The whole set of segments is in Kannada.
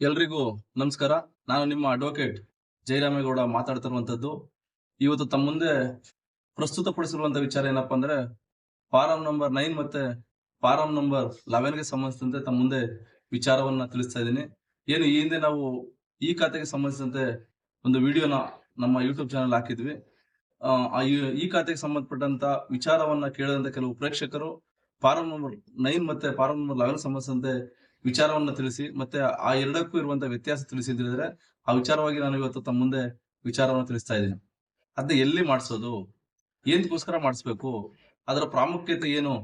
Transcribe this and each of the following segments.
ಎಲ್ರಿಗೂ ನಮಸ್ಕಾರ. ನಾನು ನಿಮ್ಮ ಅಡ್ವೊಕೇಟ್ ಜಯರಾಮೇಗೌಡ ಮಾತಾಡ್ತಿರುವಂತದ್ದು ಇವತ್ತು ತಮ್ಮ ಮುಂದೆ ಪ್ರಸ್ತುತಪಡಿಸಿರುವಂಥ ವಿಚಾರ ಏನಪ್ಪಾ ಅಂದ್ರೆ ಫಾರಂ ನಂಬರ್ ನೈನ್ ಮತ್ತೆ ಫಾರಂ ನಂಬರ್ ಲೆವೆನ್ಗೆ ಸಂಬಂಧಿಸಿದಂತೆ ತಮ್ಮ ಮುಂದೆ ವಿಚಾರವನ್ನ ತಿಳಿಸ್ತಾ ಇದ್ದೀನಿ. ಏನು ಈ ಹಿಂದೆ ನಾವು ಈ ಖಾತೆಗೆ ಸಂಬಂಧಿಸಿದಂತೆ ಒಂದು ವಿಡಿಯೋನ ನಮ್ಮ ಯೂಟ್ಯೂಬ್ ಚಾನಲ್ ಹಾಕಿದ್ವಿ. ಆ, ಈ ಖಾತೆಗೆ ಸಂಬಂಧಪಟ್ಟಂತ ವಿಚಾರವನ್ನ ಕೇಳಿದಂತ ಕೆಲವು ಪ್ರೇಕ್ಷಕರು ಫಾರಂ ನಂಬರ್ ನೈನ್ ಮತ್ತೆ ಫಾರಂ ನಂಬರ್ ಲೆವೆನ್ ಸಂಬಂಧಿಸಿದಂತೆ ವಿಚಾರವನ್ನ ತಿಳಿಸಿ, ಮತ್ತೆ ಆ ಎರಡಕ್ಕೂ ಇರುವಂತ ವ್ಯತ್ಯಾಸ ತಿಳಿಸಿ ಹೇಳಿದ್ರೆ, ಆ ವಿಚಾರವಾಗಿ ನಾನು ಇವತ್ತು ತಮ್ಮ ಮುಂದೆ ವಿಚಾರವನ್ನು ತಿಳಿಸ್ತಾ ಇದ್ದೀನಿ. ಅದನ್ನ ಎಲ್ಲಿ ಮಾಡಿಸೋದು? ಏನಕ್ಕೋಸ್ಕರ ಮಾಡಿಸ್ಬೇಕು? ಅದರ ಪ್ರಾಮುಖ್ಯತೆ ಏನು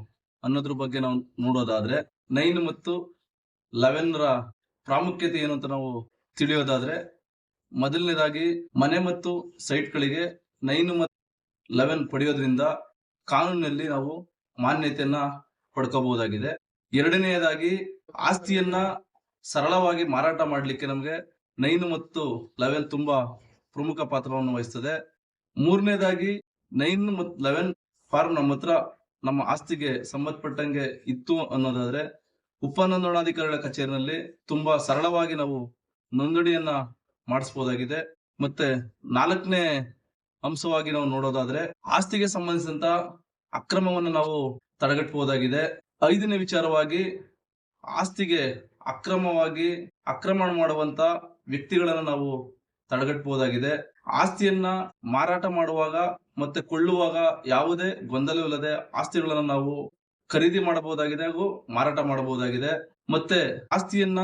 ಅನ್ನೋದ್ರ ಬಗ್ಗೆ ನಾವು ನೋಡೋದಾದ್ರೆ, ನೈನ್ ಮತ್ತು ಲೆವೆನ್ ರ ಪ್ರಾಮುಖ್ಯತೆ ಏನು ಅಂತ ನಾವು ತಿಳಿಯೋದಾದ್ರೆ, ಮೊದಲನೇದಾಗಿ ಮನೆ ಮತ್ತು ಸೈಟ್ಗಳಿಗೆ ನೈನ್ ಮತ್ತು ಲೆವೆನ್ ಪಡೆಯೋದ್ರಿಂದ ಕಾನೂನಿನಲ್ಲಿ ನಾವು ಮಾನ್ಯತೆಯನ್ನ ಪಡ್ಕೋಬಹುದಾಗಿದೆ. ಎರಡನೆಯದಾಗಿ ಆಸ್ತಿಯನ್ನ ಸರಳವಾಗಿ ಮಾರಾಟ ಮಾಡಲಿಕ್ಕೆ ನಮಗೆ ನೈನ್ ಮತ್ತು ಲೆವೆನ್ ತುಂಬಾ ಪ್ರಮುಖ ಪಾತ್ರವನ್ನು ವಹಿಸ್ತದೆ. ಮೂರನೇದಾಗಿ ನೈನ್ ಮತ್ತು ಲೆವೆನ್ ಫಾರ್ಮ್ ನಮ್ಮ ಹತ್ರ ನಮ್ಮ ಆಸ್ತಿಗೆ ಸಂಬಂಧಪಟ್ಟಂಗೆ ಇತ್ತು ಅನ್ನೋದಾದ್ರೆ ಉಪನೋಂದಣಾಧಿಕಾರಿಗಳ ಕಚೇರಿನಲ್ಲಿ ತುಂಬಾ ಸರಳವಾಗಿ ನಾವು ನೋಂದಣಿಯನ್ನ ಮಾಡಿಸಬಹುದಾಗಿದೆ ಮತ್ತೆ ನಾಲ್ಕನೇ ಅಂಶವಾಗಿ ನಾವು ನೋಡೋದಾದ್ರೆ ಆಸ್ತಿಗೆ ಸಂಬಂಧಿಸಿದಂತ ಅಕ್ರಮವನ್ನು ನಾವು ತಡೆಗಟ್ಟಬಹುದಾಗಿದೆ ಐದನೇ ವಿಚಾರವಾಗಿ ಆಸ್ತಿಗೆ ಅಕ್ರಮವಾಗಿ ಆಕ್ರಮಣ ಮಾಡುವಂತ ವ್ಯಕ್ತಿಗಳನ್ನ ನಾವು ತಡೆಗಟ್ಟಬಹುದಾಗಿದೆ ಆಸ್ತಿಯನ್ನ ಮಾರಾಟ ಮಾಡುವಾಗ ಮತ್ತೆ ಕೊಳ್ಳುವಾಗ ಯಾವುದೇ ಗೊಂದಲವಿಲ್ಲದೆ ಆಸ್ತಿಗಳನ್ನು ನಾವು ಖರೀದಿ ಮಾಡಬಹುದಾಗಿದೆ ಹಾಗೂ ಮಾರಾಟ ಮಾಡಬಹುದಾಗಿದೆ. ಮತ್ತೆ ಆಸ್ತಿಯನ್ನ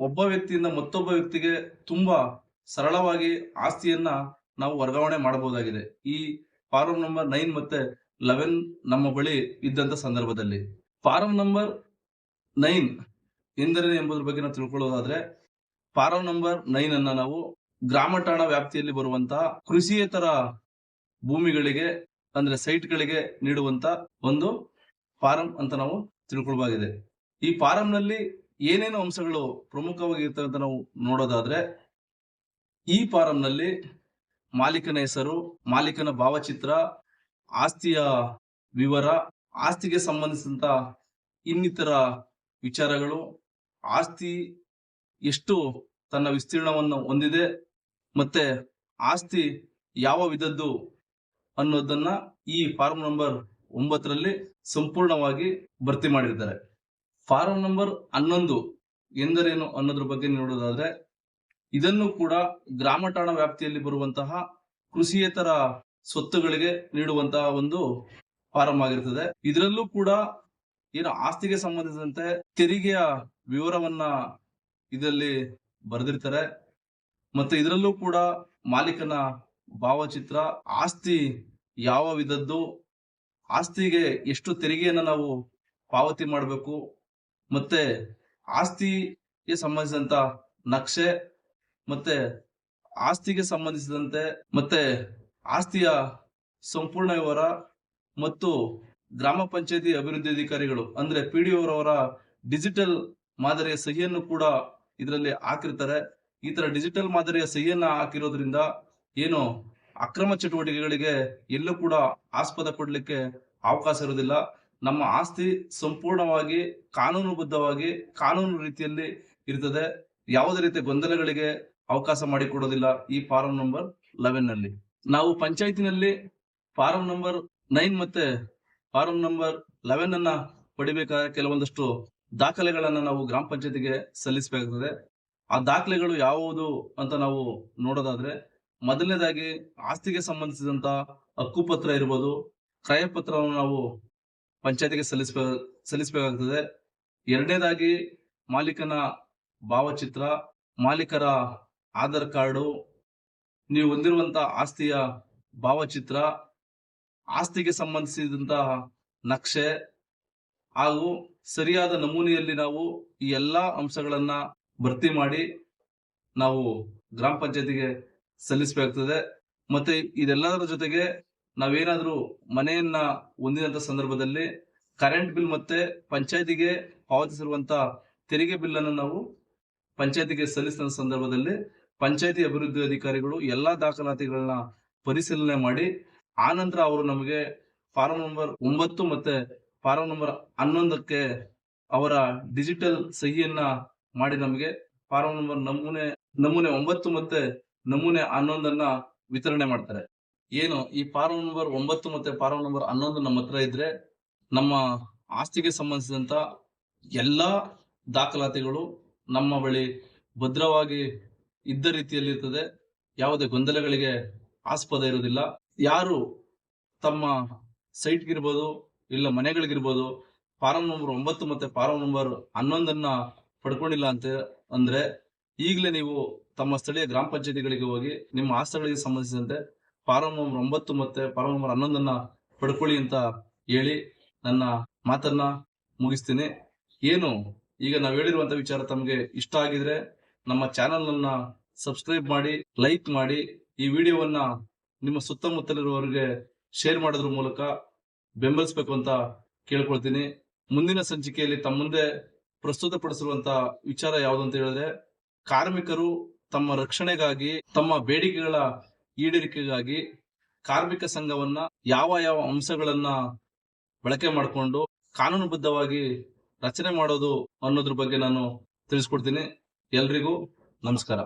ಒಬ್ಬ ವ್ಯಕ್ತಿಯಿಂದ ಮತ್ತೊಬ್ಬ ವ್ಯಕ್ತಿಗೆ ತುಂಬಾ ಸರಳವಾಗಿ ಆಸ್ತಿಯನ್ನ ನಾವು ವರ್ಗಾವಣೆ ಮಾಡಬಹುದಾಗಿದೆ. ಈ ಫಾರ್ಮ್ ನಂಬರ್ ನೈನ್ ಮತ್ತೆ ಲೆವೆನ್ ನಮ್ಮ ಬಳಿ ಇದ್ದಂತ ಸಂದರ್ಭದಲ್ಲಿ. ಫಾರಂ ನಂಬರ್ ನೈನ್ ಎಂದರೇನು ಎಂಬುದ್ರ ಬಗ್ಗೆ ನಾವು ತಿಳ್ಕೊಳ್ಳೋದಾದ್ರೆ ಫಾರಂ ನಂಬರ್ ನೈನ್ ಅನ್ನ ನಾವು ಗ್ರಾಮ ಠಾಣಾ ವ್ಯಾಪ್ತಿಯಲ್ಲಿ ಬರುವಂತಹ ಕೃಷಿಯೇತರ ಭೂಮಿಗಳಿಗೆ, ಅಂದ್ರೆ ಸೈಟ್ಗಳಿಗೆ ನೀಡುವಂತ ಒಂದು ಫಾರಂ ಅಂತ ನಾವು ತಿಳ್ಕೊಳ್ಬಾಗಿದೆ. ಈ ಫಾರಂನಲ್ಲಿ ಏನೇನು ಅಂಶಗಳು ಪ್ರಮುಖವಾಗಿ ಇರ್ತವೆ ನಾವು ನೋಡೋದಾದ್ರೆ, ಈ ಫಾರಂನಲ್ಲಿ ಮಾಲೀಕನ ಹೆಸರು, ಮಾಲೀಕನ ಭಾವಚಿತ್ರ, ಆಸ್ತಿಯ ವಿವರ, ಆಸ್ತಿಗೆ ಸಂಬಂಧಿಸಿದಂತ ಇನ್ನಿತರ ವಿಚಾರಗಳು, ಆಸ್ತಿ ಎಷ್ಟು ತನ್ನ ವಿಸ್ತೀರ್ಣವನ್ನು ಹೊಂದಿದೆ ಮತ್ತೆ ಆಸ್ತಿ ಯಾವ ವಿಧದ್ದು ಅನ್ನೋದನ್ನ ಈ ಫಾರ್ಮ್ ನಂಬರ್ ಒಂಬತ್ತರಲ್ಲಿ ಸಂಪೂರ್ಣವಾಗಿ ಭರ್ತಿ ಮಾಡಿರ್ತಾರೆ ಫಾರಂ ನಂಬರ್ ಹನ್ನೊಂದು ಎಂದರೇನು ಅನ್ನೋದ್ರ ಬಗ್ಗೆ ನೋಡೋದಾದ್ರೆ, ಇದನ್ನು ಕೂಡ ಗ್ರಾಮ ಠಾಣಾ ವ್ಯಾಪ್ತಿಯಲ್ಲಿ ಬರುವಂತಹ ಕೃಷಿಯೇತರ ಸ್ವತ್ತುಗಳಿಗೆ ನೀಡುವಂತಹ ಒಂದು ಫಾರಂ ಆಗಿರ್ತದೆ. ಇದರಲ್ಲೂ ಕೂಡ ಏನು ಆಸ್ತಿಗೆ ಸಂಬಂಧಿಸಿದಂತೆ ತೆರಿಗೆಯ ವಿವರವನ್ನ ಇದರಲ್ಲಿ ಬರೆದಿರ್ತಾರೆ. ಮತ್ತೆ ಇದರಲ್ಲೂ ಕೂಡ ಮಾಲೀಕನ ಭಾವಚಿತ್ರ, ಆಸ್ತಿ ಯಾವ ವಿಧದ್ದು, ಆಸ್ತಿಗೆ ಎಷ್ಟು ತೆರಿಗೆಯನ್ನು ನಾವು ಪಾವತಿ ಮಾಡಬೇಕು, ಮತ್ತೆ ಆಸ್ತಿಗೆ ಸಂಬಂಧಿಸಿದಂತ ನಕ್ಷೆ, ಮತ್ತೆ ಆಸ್ತಿಗೆ ಸಂಬಂಧಿಸಿದಂತೆ, ಮತ್ತೆ ಆಸ್ತಿಯ ಸಂಪೂರ್ಣ ವಿವರ, ಮತ್ತು ಗ್ರಾಮ ಪಂಚಾಯತಿ ಅಭಿವೃದ್ಧಿ ಅಧಿಕಾರಿಗಳು, ಅಂದ್ರೆ ಪಿ ಡಿ ಅವರವರ ಡಿಜಿಟಲ್ ಮಾದರಿಯ ಸಹಿಯನ್ನು ಕೂಡ ಇದರಲ್ಲಿ ಹಾಕಿರ್ತಾರೆ. ಈ ತರ ಡಿಜಿಟಲ್ ಮಾದರಿಯ ಸಹಿಯನ್ನ ಹಾಕಿರೋದ್ರಿಂದ ಏನು ಅಕ್ರಮ ಚಟುವಟಿಕೆಗಳಿಗೆ ಎಲ್ಲೂ ಕೂಡ ಆಸ್ಪದ ಕೊಡ್ಲಿಕ್ಕೆ ಅವಕಾಶ ಇರೋದಿಲ್ಲ. ನಮ್ಮ ಆಸ್ತಿ ಸಂಪೂರ್ಣವಾಗಿ ಕಾನೂನುಬದ್ಧವಾಗಿ ಕಾನೂನು ರೀತಿಯಲ್ಲಿ ಇರ್ತದೆ. ಯಾವುದೇ ರೀತಿಯ ಗೊಂದಲಗಳಿಗೆ ಅವಕಾಶ ಮಾಡಿಕೊಡೋದಿಲ್ಲ ಈ ಫಾರಂ ನಂಬರ್ ಲೆವೆನ್ನಲ್ಲಿ. ನಾವು ಪಂಚಾಯತಿನಲ್ಲಿ ಫಾರಂ ನಂಬರ್ ನೈನ್ ಮತ್ತೆ ಫಾರಂ ನಂಬರ್ ಲೆವೆನ್ ಅನ್ನ ಪಡಿಬೇಕಾದ ಕೆಲವೊಂದಷ್ಟು ದಾಖಲೆಗಳನ್ನ ನಾವು ಗ್ರಾಮ ಪಂಚಾಯತಿಗೆ ಸಲ್ಲಿಸಬೇಕಾಗ್ತದೆ. ಆ ದಾಖಲೆಗಳು ಯಾವುದು ಅಂತ ನಾವು ನೋಡೋದಾದ್ರೆ, ಮೊದಲನೇದಾಗಿ ಆಸ್ತಿಗೆ ಸಂಬಂಧಿಸಿದಂತ ಹಕ್ಕುಪತ್ರ ಇರ್ಬೋದು ಕ್ರಯ ಪತ್ರವನ್ನು ನಾವು ಪಂಚಾಯತಿಗೆ ಸಲ್ಲಿಸ್ಬೇ, ಸಲ್ಲಿಸಬೇಕಾಗ್ತದೆ. ಎರಡನೇದಾಗಿ ಮಾಲೀಕನ ಭಾವಚಿತ್ರ, ಮಾಲೀಕರ ಆಧಾರ್ ಕಾರ್ಡು, ನೀವು ಹೊಂದಿರುವಂತ ಆಸ್ತಿಯ ಭಾವಚಿತ್ರ ಆಸ್ತಿಗೆ ಸಂಬಂಧಿಸಿದಂತಹ ನಕ್ಷೆ ಹಾಗೂ ಸರಿಯಾದ ನಮೂನೆಯಲ್ಲಿ ನಾವು ಈ ಎಲ್ಲಾ ಅಂಶಗಳನ್ನ ಭರ್ತಿ ಮಾಡಿ ನಾವು ಗ್ರಾಮ ಪಂಚಾಯತಿಗೆ ಸಲ್ಲಿಸಬೇಕಾಗ್ತದೆ. ಮತ್ತೆ ಇದೆಲ್ಲದರ ಜೊತೆಗೆ ನಾವೇನಾದ್ರೂ ಮನೆಯನ್ನ ಹೊಂದಿದಂತ ಸಂದರ್ಭದಲ್ಲಿ ಕರೆಂಟ್ ಬಿಲ್ ಮತ್ತೆ ಪಂಚಾಯತಿಗೆ ಪಾವತಿಸಿರುವಂತ ತೆರಿಗೆ ಬಿಲ್ ಅನ್ನು ನಾವು ಪಂಚಾಯತಿಗೆ ಸಲ್ಲಿಸಿದ ಸಂದರ್ಭದಲ್ಲಿ ಪಂಚಾಯತಿ ಅಭಿವೃದ್ಧಿ ಅಧಿಕಾರಿಗಳು ಎಲ್ಲಾ ದಾಖಲಾತಿಗಳನ್ನ ಪರಿಶೀಲನೆ ಮಾಡಿ ಆನಂತರ ಅವರು ನಮಗೆ ಫಾರಂ ನಂಬರ್ ಒಂಬತ್ತು ಮತ್ತೆ ಫಾರಂ ನಂಬರ್ ಹನ್ನೊಂದಕ್ಕೆ ಅವರ ಡಿಜಿಟಲ್ ಸಹಿಯನ್ನ ಮಾಡಿ ನಮಗೆ ಫಾರಂ ನಂಬರ್ ನಮೂನೆ ನಮೂನೆ ಒಂಬತ್ತು ಮತ್ತೆ ನಮೂನೆ ಹನ್ನೊಂದನ್ನ ವಿತರಣೆ ಮಾಡ್ತಾರೆ. ಏನು, ಈ ಫಾರಂ ನಂಬರ್ ಒಂಬತ್ತು ಮತ್ತೆ ಫಾರಂ ನಂಬರ್ ಹನ್ನೊಂದು ನಮ್ಮ ಹತ್ರ ಇದ್ರೆ ನಮ್ಮ ಆಸ್ತಿಗೆ ಸಂಬಂಧಿಸಿದಂತ ಎಲ್ಲಾ ದಾಖಲಾತಿಗಳು ನಮ್ಮ ಬಳಿ ಭದ್ರವಾಗಿ ಇದ್ದ ರೀತಿಯಲ್ಲಿ ಇರ್ತದೆ ಯಾವುದೇ ಗೊಂದಲಗಳಿಗೆ ಆಸ್ಪದ ಇರುವುದಿಲ್ಲ. ಯಾರು ತಮ್ಮ ಸೈಟ್ಗಿರ್ಬೋದು ಇಲ್ಲ ಮನೆಗಳಿಗಿರ್ಬೋದು ಫಾರಂ ನಂಬರ್ ಒಂಬತ್ತು ಮತ್ತೆ ಫಾರಂ ನಂಬರ್ ಹನ್ನೊಂದನ್ನ ಪಡ್ಕೊಂಡಿಲ್ಲ ಅಂತ ಅಂದ್ರೆ ಈಗಲೇ ನೀವು ತಮ್ಮ ಸ್ಥಳೀಯ ಗ್ರಾಮ ಪಂಚಾಯತಿಗಳಿಗೆ ಹೋಗಿ ನಿಮ್ಮ ಆಸ್ತಿಗಳಿಗೆ ಸಂಬಂಧಿಸಿದಂತೆ ಫಾರಂ ನಂಬರ್ ಒಂಬತ್ತು ಮತ್ತೆ ಫಾರಂ ನಂಬರ್ ಹನ್ನೊಂದನ್ನ ಪಡ್ಕೊಳ್ಳಿ ಅಂತ ಹೇಳಿ ನನ್ನ ಮಾತನ್ನ ಮುಗಿಸ್ತೀನಿ. ಏನು? ಈಗ ನಾವು ಹೇಳಿರುವಂತ ವಿಚಾರ ತಮಗೆ ಇಷ್ಟ ಆಗಿದ್ರೆ ನಮ್ಮ ಚಾನೆಲ್ ಅನ್ನ ಸಬ್ಸ್ಕ್ರೈಬ್ ಮಾಡಿ ಲೈಕ್ ಮಾಡಿ ಈ ವಿಡಿಯೋವನ್ನ ನಿಮ್ಮ ಸುತ್ತಮುತ್ತಲಿರುವವರಿಗೆ ಶೇರ್ ಮಾಡೋದ್ರ ಮೂಲಕ ಬೆಂಬಲಿಸಬೇಕು ಅಂತ ಕೇಳ್ಕೊಳ್ತೀನಿ. ಮುಂದಿನ ಸಂಚಿಕೆಯಲ್ಲಿ ತಮ್ಮ ಮುಂದೆ ಪ್ರಸ್ತುತಪಡಿಸಿರುವಂತ ವಿಚಾರ ಯಾವುದು ಅಂತ ಹೇಳಿದ್ರೆ, ಕಾರ್ಮಿಕರು ತಮ್ಮ ರಕ್ಷಣೆಗಾಗಿ, ತಮ್ಮ ಬೇಡಿಕೆಗಳ ಈಡೇರಿಕೆಗಾಗಿ ಕಾರ್ಮಿಕ ಸಂಘವನ್ನ ಯಾವ ಯಾವ ಅಂಶಗಳನ್ನ ಬಳಕೆ ಮಾಡಿಕೊಂಡು ಕಾನೂನುಬದ್ಧವಾಗಿ ರಚನೆ ಮಾಡೋದು ಅನ್ನೋದ್ರ ಬಗ್ಗೆ ನಾನು ತಿಳಿಸ್ಕೊಡ್ತೀನಿ. ಎಲ್ರಿಗೂ ನಮಸ್ಕಾರ.